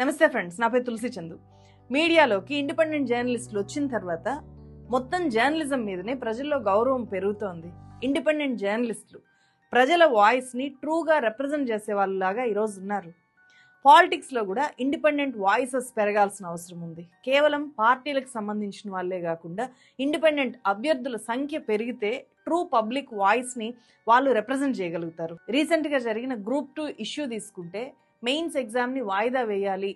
నమస్తే ఫ్రెండ్స్ నా పేరు తులసి చందు. మీడియాలోకి ఇండిపెండెంట్ జర్నలిస్టులు వచ్చిన తర్వాత మొత్తం జర్నలిజం మీదనే ప్రజల్లో గౌరవం పెరుగుతోంది. ఇండిపెండెంట్ జర్నలిస్టులు ప్రజల వాయిస్ని ట్రూగా రిప్రజెంట్ చేసే వాళ్ళలాగా ఈరోజు ఉన్నారు. పాలిటిక్స్లో కూడా ఇండిపెండెంట్ వాయిసెస్ పెరగాల్సిన అవసరం ఉంది. కేవలం పార్టీలకు సంబంధించిన వాళ్ళే కాకుండా ఇండిపెండెంట్ అభ్యర్థుల సంఖ్య పెరిగితే ట్రూ పబ్లిక్ వాయిస్ని వాళ్ళు రిప్రజెంట్ చేయగలుగుతారు. రీసెంట్గా జరిగిన గ్రూప్ టూ ఇష్యూ తీసుకుంటే మెయిన్స్ ఎగ్జామ్ని వాయిదా వేయాలి.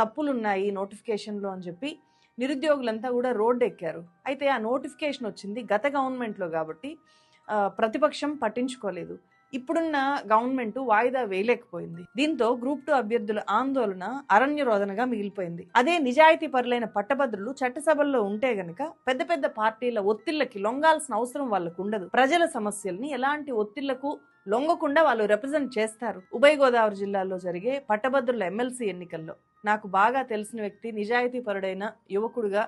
తప్పులు ఉన్నాయి నోటిఫికేషన్లో అని చెప్పి నిరుద్యోగులంతా కూడా రోడ్డు ఎక్కారు. అయితే ఆ నోటిఫికేషన్ వచ్చింది గత గవర్నమెంట్లో కాబట్టి ప్రతిపక్షం పట్టించుకోలేదు. ఇప్పుడున్న గవర్నమెంట్ వాయిదా వేయలేకపోయింది. దీంతో గ్రూప్ టూ అభ్యర్థుల ఆందోళన అరణ్య రోదనగా మిగిలిపోయింది. అదే నిజాయితీ పరులైన పట్టభద్రులు చట్టసభల్లో ఉంటే గనక పెద్ద పెద్ద పార్టీల ఒత్తిళ్ళకి లొంగాల్సిన అవసరం వాళ్ళకు ఉండదు ప్రజల సమస్యల్ని ఎలాంటి ఒత్తిళ్ళకు లొంగకుండా వాళ్ళు రిప్రజెంట్ చేస్తారు. ఉభయ గోదావరి జిల్లాలో జరిగే పట్టభద్రుల ఎమ్మెల్సీ ఎన్నికల్లో నాకు బాగా తెలిసిన వ్యక్తి నిజాయితీ పరుడైన యువకుడుగా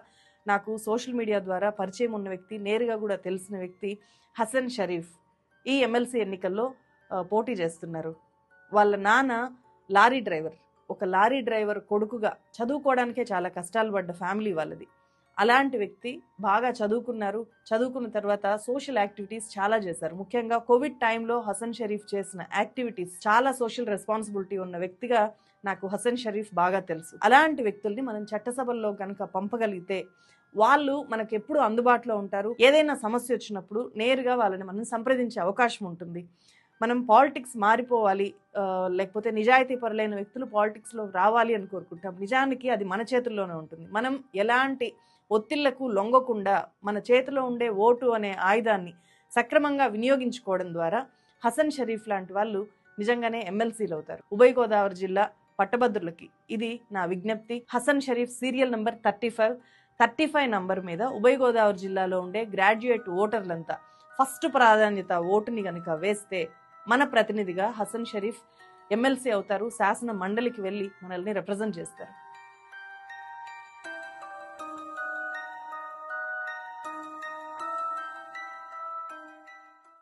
నాకు సోషల్ మీడియా ద్వారా పరిచయం ఉన్న వ్యక్తి నేరుగా కూడా తెలిసిన వ్యక్తి హసన్ షరీఫ్. ఈ ఎమ్మెల్సీ ఎన్నికల్లో పోటీ చేస్తున్నారు. వాళ్ళ నాన్న లారీ డ్రైవర్. ఒక లారీ డ్రైవర్ కొడుకుగా చదువుకోవడానికే చాలా కష్టాలు పడ్డ ఫ్యామిలీ వాళ్ళది. అలాంటి వ్యక్తి బాగా చదువుకున్నారు. చదువుకున్న తర్వాత సోషల్ యాక్టివిటీస్ చాలా చేశారు. ముఖ్యంగా కోవిడ్ టైంలో హసన్ షరీఫ్ చేసిన యాక్టివిటీస్ చాలా సోషల్ రెస్పాన్సిబిలిటీ ఉన్న వ్యక్తిగా నాకు హసన్ షరీఫ్ బాగా తెలుసు. అలాంటి వ్యక్తుల్ని మనం చట్టసభల్లో కనుక పంపగలిగితే వాళ్ళు మనకు ఎప్పుడు అందుబాటులో ఉంటారు. ఏదైనా సమస్య వచ్చినప్పుడు నేరుగా వాళ్ళని మనం సంప్రదించే అవకాశం ఉంటుంది. మనం పాలిటిక్స్ మారిపోవాలి లేకపోతే నిజాయితీ పరులైన వ్యక్తులు పాలిటిక్స్లో రావాలి అని కోరుకుంటాం. నిజానికి అది మన చేతుల్లోనే ఉంటుంది. మనం ఎలాంటి ఒత్తిళ్ళకు లొంగకుండా మన చేతిలో ఉండే ఓటు అనే ఆయుధాన్ని సక్రమంగా వినియోగించుకోవడం ద్వారా హసన్ షరీఫ్ లాంటి వాళ్ళు నిజంగానే ఎమ్మెల్సీలు అవుతారు. ఉభయ గోదావరి జిల్లా పట్టభద్రులకి ఇది నా విజ్ఞప్తి. Hasan Sharif serial number thirty five. Thirty five number మీద ఉభయ గోదావరి జిల్లాలో ఉండే గ్రాడ్యుయేట్ ఓటర్లంతా ఫస్ట్ ప్రాధాన్యత ఓటుని కనుక వేస్తే మన ప్రతినిధిగా హసన్ షరీఫ్ ఎమ్మెల్సీ అవుతారు శాసన మండలికి వెళ్ళి మనల్ని రిప్రజెంట్ చేస్తారు.